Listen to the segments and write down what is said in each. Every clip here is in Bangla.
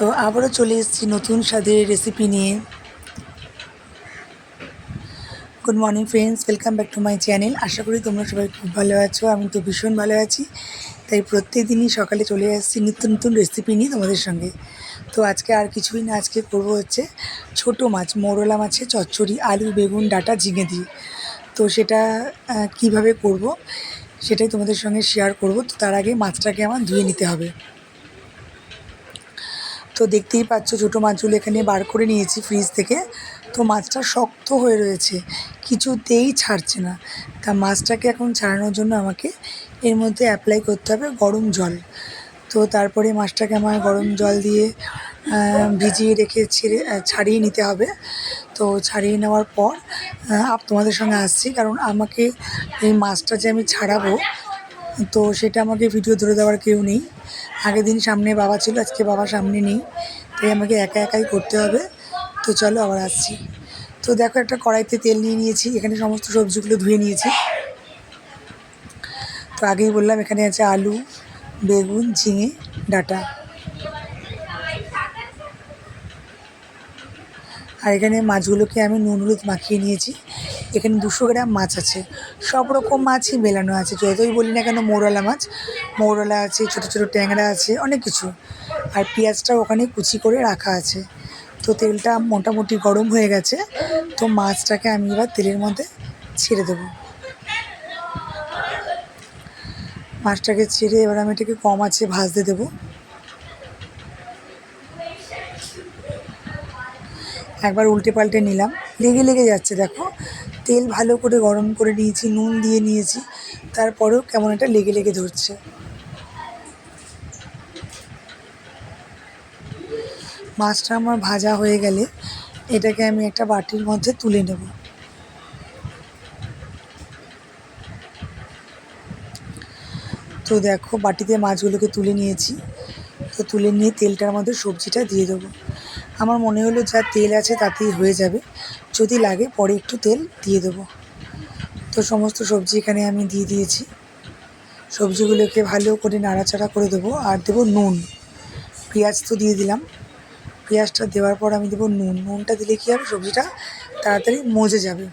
তো আবারও চলে এসেছি নতুন স্বাদের রেসিপি নিয়ে। Good morning friends welcome back to my channel আশা করি তোমরা সবাই খুব ভালো আছো। আমি তো ভীষণ ভালো আছি। তাই প্রত্যেক দিনই সকালে চলে আসছি নিত্য নতুন রেসিপি নিয়ে তোমাদের সঙ্গে। তো আজকে আর কিছুই না, আজকে করব হচ্ছে ছোট মাছ, মোরলা মাছের চচ্চড়ি, আলু, বেগুন, ডাটা, ঝিঙে দিয়ে। তো সেটা কীভাবে করব সেটাই তোমাদের সঙ্গে শেয়ার করব। তো তার আগে মাছটাকে আমার ধুয়ে নিতে হবে। তো দেখতেই পাচ্ছ ছোটো মাছগুলো এখানে বার করে নিয়েছি ফ্রিজ থেকে। তো মাছটা শক্ত হয়ে রয়েছে, কিছুতেই ছাড়ছে না। তা মাছটাকে এখন ছাড়ানোর জন্য আমাকে এর মধ্যে অ্যাপ্লাই করতে হবে গরম জল। তো তারপরে মাছটাকে আমার গরম জল দিয়ে ভিজিয়ে রেখে ছেড়ে ছাড়িয়ে নিতে হবে। তো ছাড়িয়ে নেওয়ার পর আপ তোমাদের সঙ্গে আসছি। কারণ আমাকে এই মাছটা যে আমি ছাড়াবো তো সেটা আমাকে ভিডিও ধরে দেওয়ার কেউ নেই। আগের দিন সামনে বাবা ছিল, আজকে বাবা সামনে নেই। তাই আমাকে একা একাই করতে হবে। তো চলো আবার আসছি। তো দেখো একটা কড়াইতে তেল নিয়ে নিয়েছি, এখানে সমস্ত সবজিগুলো ধুয়ে নিয়েছি। তো আগেই বললাম এখানে আছে আলু, বেগুন, ঝিঙে, ডাটা। আর এখানে মাছগুলোকে আমি নুন, হলুদ মাখিয়ে নিয়েছি। এখানে দুশো গ্রাম মাছ আছে। সব রকম মাছই মেলানো আছে, যতই বলি না কেন মৌরলা মাছ। মৌরলা আছে, ছোটো ছোটো ট্যাংরা আছে, অনেক কিছু। আর পেঁয়াজটাও ওখানে কুচি করে রাখা আছে। তো তেলটা মোটামুটি গরম হয়ে গেছে, তো মাছটাকে আমি এবার তেলের মধ্যে ছেড়ে দেবো। মাছটাকে ছেড়ে এবার আমি এটাকে কম আছে ভাজতে দেবো। একবার উল্টে পাল্টে নিলাম। লেগে লেগে যাচ্ছে, দেখো। তেল ভালো করে গরম করে নিয়েছি, নুন দিয়ে নিয়েছি, তারপরেও কেমন একটা লেগে লেগে ধরছে। মাছটা আমার ভাজা হয়ে গেলে এটাকে আমি একটা বাটির মধ্যে তুলে নেব। তো দেখো, বাটিতে মাছগুলোকে তুলে নিয়েছি। তো তুলে নিয়ে তেলটার মধ্যে সবজিটা দিয়ে দেবো। আমার মনে হলো যা তেল আছে তাতেই হয়ে যাবে। যদি লাগে পরে একটু তেল দিয়ে দেবো। তো সমস্ত সবজি এখানে আমি দিয়ে দিয়েছি। সবজিগুলোকে ভালো করে নাড়াচাড়া করে দেবো আর দেবো নুন। পেঁয়াজ তো দিয়ে দিলাম। পেঁয়াজটা দেওয়ার পর আমি দেবো নুন। নুনটা দিলে কী হবে? সবজিটা তাড়াতাড়ি মজে যাবে।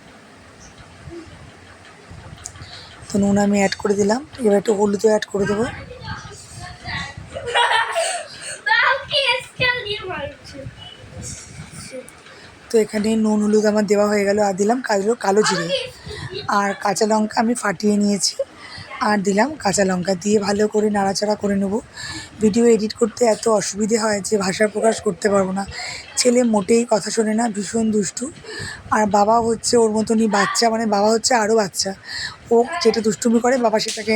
তো নুন আমি অ্যাড করে দিলাম। এবার একটু হলুদও অ্যাড করে দেবো বাবাকে স্কেল দিয়ে মারছে তো এখানে নুন, হলুদ আমার দেওয়া হয়ে গেল আর দিলাম কালো কালো জিরে। আর কাঁচা লঙ্কা আমি ফাটিয়ে নিয়েছি আর দিলাম কাঁচা লঙ্কা দিয়ে ভালো করে নাড়াচাড়া করে নেব। ভিডিও এডিট করতে এত অসুবিধে হয় যে ভাষা প্রকাশ করতে পারব না। ছেলে মোটেই কথা শোনে না, ভীষণ দুষ্টু। আর বাবা হচ্ছে ওর মতনই বাচ্চা মানে বাবা হচ্ছে আরও বাচ্চা। ও যেটা দুষ্টুমি করে, বাবা সেটাকে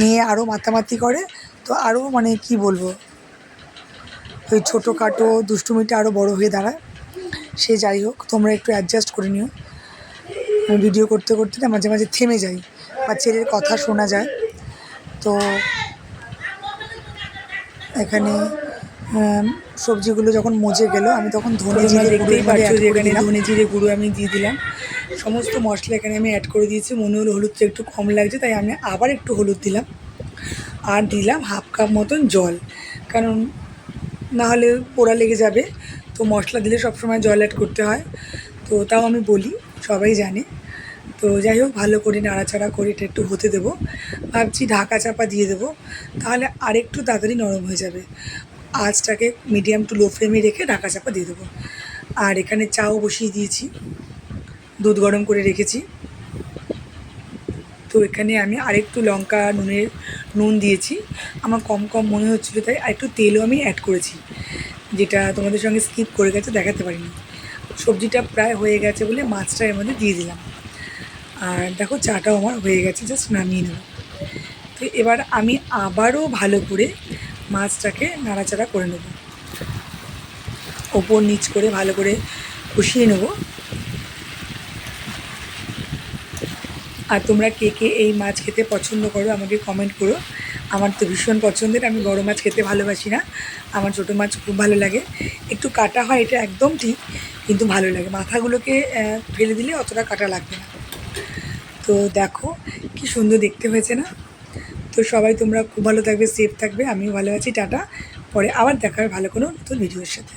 নিয়ে আরও মাতামাতি করে। তো আরও মানে কি বলব? ওই ছোটোখাটো দুষ্টুমিটা আরও বড় হয়ে দাঁড়ায়। সে যাই হোক তোমরা একটু অ্যাডজাস্ট করে নিও। আমি ভিডিও করতে করতে না মাঝে মাঝে থেমে যাই বা ছেলের কথা শোনা যায়। তো এখানে সবজিগুলো যখন মজে গেল আমি তখন ধনে জিরে দেখতেই পাচ্ছ এখানে ধনে জিরে গুঁড়ো আমি দিয়ে দিলাম। সমস্ত মশলা এখানে আমি অ্যাড করে দিয়েছি। মনে হলো হলুদটা একটু কম লাগছে তাই আমি আবার একটু হলুদ দিলাম। আর দিলাম হাফ কাপ মতন জল। কারণ না হলে পোড়া লেগে যাবে। তো মশলা দিলে সবসময় জল অ্যাড করতে হয়। তো তাও আমি বলি, সবাই জানে। তো যাই হোক, ভালো করে নাড়াচাড়া করে এটা একটু হতে দেবো। ভাবছি ঢাকা চাপা দিয়ে দেবো। তাহলে আরেকটু তাড়াতাড়ি নরম হয়ে যাবে। আঁচটাকে মিডিয়াম টু লো ফ্লেমে রেখে ঢাকা চাপা দিয়ে দেবো। আর এখানে চাও বসিয়ে দিয়েছি। দুধ গরম করে রেখেছি। তো এখানে আমি আরেকটু লঙ্কা, নুনের, নুন দিয়েছি। আমার কম কম মনে হচ্ছিল তাই আরেকটু তেলও আমি অ্যাড করেছি। যেটা তোমাদের সঙ্গে স্কিপ করে গেছে, দেখাতে পারিনি। সবজিটা প্রায় হয়ে গেছে বলে মাছটা এর মধ্যে দিয়ে দিলাম। আর দেখো চাটাও আমার হয়ে গেছে জাস্ট নামিয়ে নেব তো এবার আমি আবারও ভালো করে মাছটাকে নাড়াচাড়া করে নেব। ওপর নিচ করে ভালো করে কষিয়ে নেব। আর তোমরা কে কে এই মাছ খেতে পছন্দ করো আমাকে কমেন্ট করো। আমার তো ভীষণ পছন্দের, আমি বড় মাছ খেতে ভালোবাসি না। আমার ছোটো মাছ খুব ভালো লাগে। একটু কাটা হয়, এটা একদম ঠিক, কিন্তু ভালো লাগে। মাথাগুলোকে ফেলে দিলে অতটা কাটা লাগবে না। তো দেখো, কি সুন্দর দেখতে হয়েছে না? তো সবাই তোমরা খুব ভালো থাকবে সেফ থাকবে। আমিও ভালো আছি, টাটা। পরে আবার দেখা হবে ভালো কোনো নতুন ভিডিওর সাথে।